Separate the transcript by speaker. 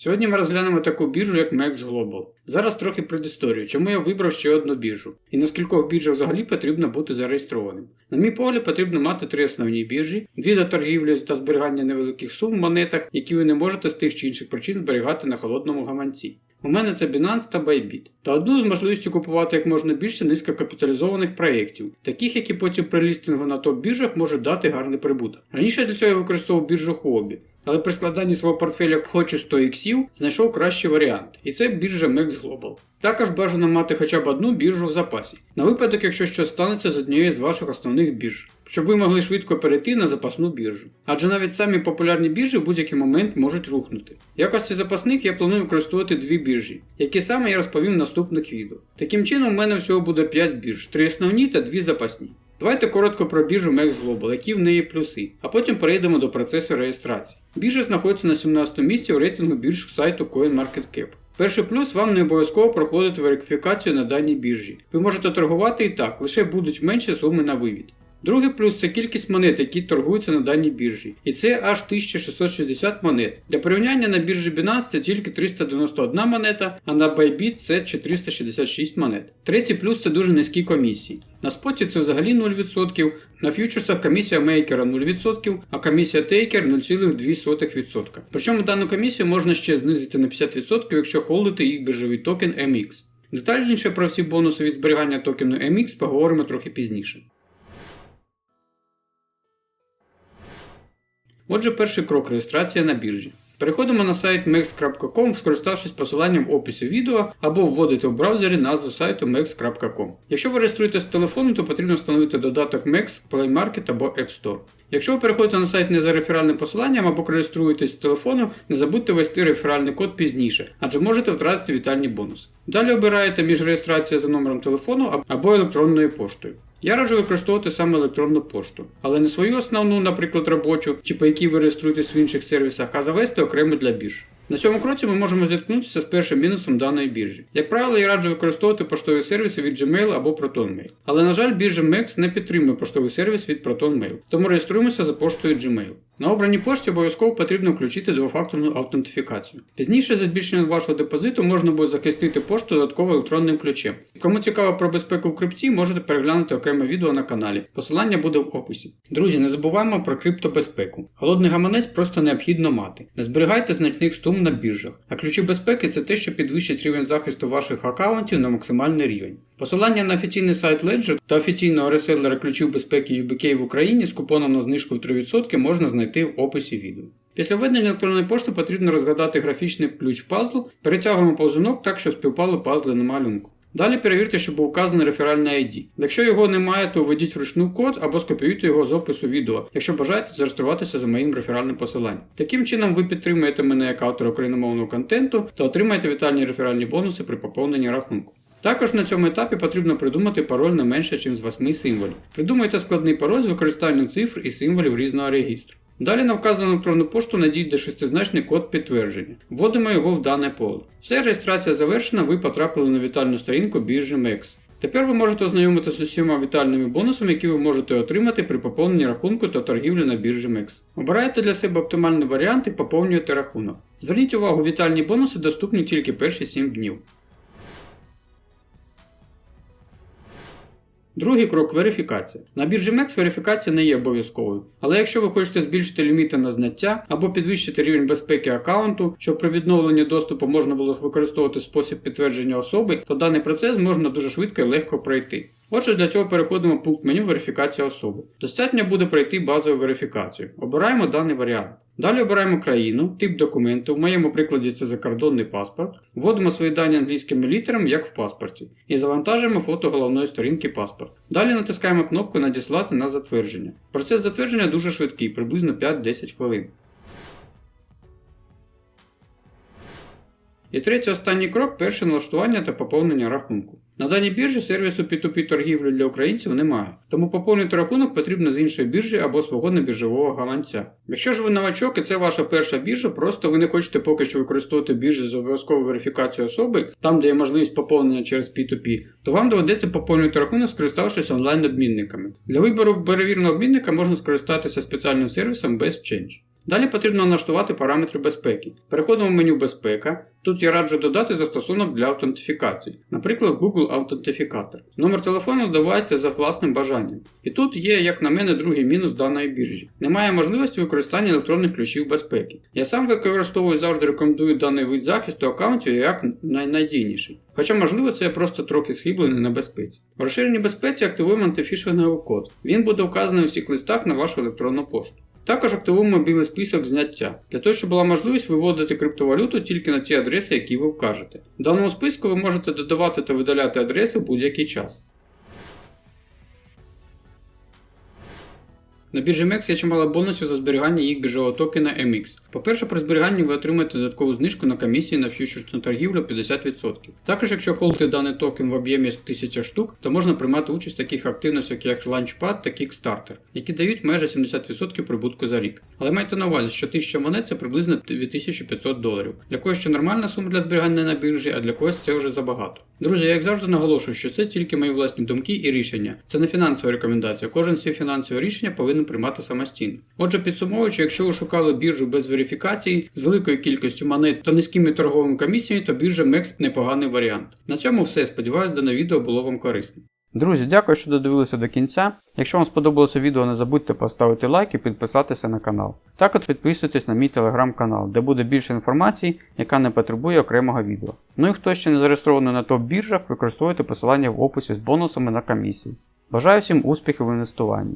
Speaker 1: Сьогодні ми розглянемо таку біржу, як MEX Global. Зараз трохи предісторію, чому я вибрав ще одну біржу, і на скількох біржах взагалі потрібно бути зареєстрованим. На мій погляд, потрібно мати три основні біржі, дві для торгівлі та зберігання невеликих сум в монетах, які ви не можете з тих чи інших причин зберігати на холодному гаманці. У мене це Binance та Bybit. Та одну з можливістю купувати як можна більше низькокапіталізованих проєктів, таких, які потім при лістингу на топ-біржах можуть дати гарний прибуток. Раніше для цього я використовував біржу Huobi, але при складанні свого портфеля хочу 100 іксів знайшов кращий варіант, і це біржа MEX Global. Також бажано мати хоча б одну біржу в запасі, на випадок, якщо щось станеться з однією з ваших основних бірж, щоб ви могли швидко перейти на запасну біржу. Адже навіть самі популярні біржі в будь-який момент можуть рухнути. В якості запасних я планую використовувати дві біржі, які саме я розповім в наступних відео. Таким чином, у мене всього буде 5 бірж, 3 основні та 2 запасні. Давайте коротко про біржу Max Global, які в неї плюси, а потім перейдемо до процесу реєстрації. Біржа знаходиться на 17 місці у рейтингу бірж сайту CoinMarketCap. Перший плюс вам не обов'язково проходити верифікацію на даній біржі. Ви можете торгувати і так, лише будуть менші суми на вивід. Другий плюс це кількість монет, які торгуються на даній біржі. І це аж 1660 монет. Для порівняння на біржі Binance це тільки 391 монета, а на Bybit це 466 монет. Третій плюс це дуже низькі комісії. На споті це взагалі 0%, на фьючерсах комісія мейкера 0%, а комісія тейкер 0,2%. Причому дану комісію можна ще знизити на 50%, якщо холдити їх біржовий токен MX. Детальніше про всі бонуси від зберігання токену MX поговоримо трохи пізніше. Отже, перший крок реєстрація на біржі. Переходимо на сайт mex.com, скориставшись посиланням в описі відео, або вводите в браузері назву сайту mex.com. Якщо ви реєструєте з телефону, то потрібно встановити додаток MEX, Play Market або App Store. Якщо ви переходите на сайт не за реферальним посиланням або реєструєтесь з телефону, не забудьте ввести реферальний код пізніше, адже можете втратити вітальні бонуси. Далі обираєте між реєстрацією за номером телефону або електронною поштою. Я раджу використовувати саме електронну пошту, але не свою основну, наприклад, робочу, чи по якій ви реєструєтесь в інших сервісах, а завести окремо для бірж. На цьому кроці ми можемо зіткнутися з першим мінусом даної біржі. Як правило, я раджу використовувати поштові сервіси від Gmail або ProtonMail. Але, на жаль, біржа MEX не підтримує поштовий сервіс від ProtonMail, тому реєструємося за поштою Gmail. На обраній пошті обов'язково потрібно включити двофакторну аутентифікацію. Пізніше за збільшенням вашого депозиту можна буде захистити пошту додатково електронним ключем. Кому цікаво про безпеку в крипті, можете переглянути окреме відео на каналі. Посилання буде в описі. Друзі, не забуваємо про криптобезпеку. Холодний гаманець просто необхідно мати. Не зберігайте значних сум на біржах. А ключі безпеки це те, що підвищить рівень захисту ваших аккаунтів на максимальний рівень. Посилання на офіційний сайт Ledger та офіційного реселера ключів безпеки UBK в Україні з купоном на знижку в 3% можна знайти в описі відео. Після введення електронної пошти потрібно розгадати графічний ключ пазл, перетягуємо повзунок так, щоб співпали пазли на малюнку. Далі перевірте, щоб був указаний реферальний ID. Якщо його немає, то введіть вручну код або скопіюйте його з опису відео, якщо бажаєте зареєструватися за моїм реферальним посиланням. Таким чином ви підтримуєте мене як автора україномовного контенту та отримаєте вітальні реферальні бонуси при поповненні рахунку. Також на цьому етапі потрібно придумати пароль не менше, ніж з 8 символів. Придумайте складний пароль з використанням цифр і символів різного регістру. Далі на вказану електронну пошту надійде шестизначний код підтвердження. Вводимо його в дане поле. Все, реєстрація завершена, ви потрапили на вітальну сторінку біржі MEX. Тепер ви можете ознайомитися з усіма вітальними бонусами, які ви можете отримати при поповненні рахунку та торгівлі на біржі MEX. Обирайте для себе оптимальний варіант і поповнюєте рахунок. Зверніть увагу, вітальні бонуси доступні тільки перші 7 днів. Другий крок верифікація. На біржі MEX верифікація не є обов'язковою. Але якщо ви хочете збільшити ліміти на знаття або підвищити рівень безпеки аккаунту, щоб при відновленні доступу можна було використовувати спосіб підтвердження особи, то даний процес можна дуже швидко і легко пройти. Отже, для цього переходимо в пункт меню Верифікація особи. Достатньо буде пройти базову верифікацію. Обираємо даний варіант. Далі обираємо країну, тип документу, в моєму прикладі це закордонний паспорт, вводимо свої дані англійськими літерами, як в паспорті, і завантажуємо фото головної сторінки паспорт. Далі натискаємо кнопку Надіслати на затвердження. Процес затвердження дуже швидкий, приблизно 5-10 хвилин. І третій останній крок перше налаштування та поповнення рахунку. На даній біржі сервісу P2P торгівлі для українців немає, тому поповнити рахунок потрібно з іншої біржі або свого небіржового гаманця. Якщо ж ви новачок і це ваша перша біржа, просто ви не хочете поки що використовувати біржі з обов'язковою верифікацією особи, там де є можливість поповнення через P2P, то вам доведеться поповнювати рахунок, скориставшись онлайн-обмінниками. Для вибору перевіреного обмінника можна скористатися спеціальним сервісом BestChange. Далі потрібно налаштувати параметри безпеки. Переходимо в меню Безпека. Тут я раджу додати застосунок для аутентифікації, наприклад, Google Аутентифікатор. Номер телефону давайте за власним бажанням. І тут є, як на мене, другий мінус даної біржі. Немає можливості використання електронних ключів безпеки. Я сам використовую завжди рекомендую даний вид захисту аккаунтів як найнадійніший. Хоча, можливо, це просто трохи схиблений на безпеці. В розширеній безпеці активуємо антифішинговий код. Він буде вказаний у всіх листах на вашу електронну пошту. Також активуємо білий список зняття, для того, щоб була можливість виводити криптовалюту тільки на ті адреси, які ви вкажете. В даному списку ви можете додавати та видаляти адреси в будь-який час. На біржі MEX є чимало бонусів за зберігання їх біржового токена MX. По-перше, при зберіганні ви отримаєте додаткову знижку на комісії на фьючерсну торгівлю 50%. Також, якщо холдити даний токен в об'ємі 1000 штук, то можна приймати участь в таких активностях, як Launchpad та Kickstarter, які дають майже 70% прибутку за рік. Але майте на увазі, що 1000 монет це приблизно 2500 доларів. Для когось ще нормальна сума для зберігання на біржі, а для когось це вже забагато. Друзі, як завжди наголошую, що це тільки мої власні думки і рішення. Це не фінансова рекомендація. Кожен всі фінансові рішення повинен приймати самостійно. Отже, підсумовуючи, якщо ви шукали біржу без верифікації, з великою кількістю монет та низькими торговими комісіями, то біржа MEX непоганий варіант. На цьому все. Сподіваюсь, дане відео було вам корисним.
Speaker 2: Друзі, дякую, що додивилися до кінця. Якщо вам сподобалося відео, не забудьте поставити лайк і підписатися на канал. Також підписуйтесь на мій телеграм-канал, де буде більше інформації, яка не потребує окремого відео. Ну і хто ще не зареєстрований на топ-біржах, використовуйте посилання в описі з бонусами на комісії. Бажаю всім успіхів в інвестуванні.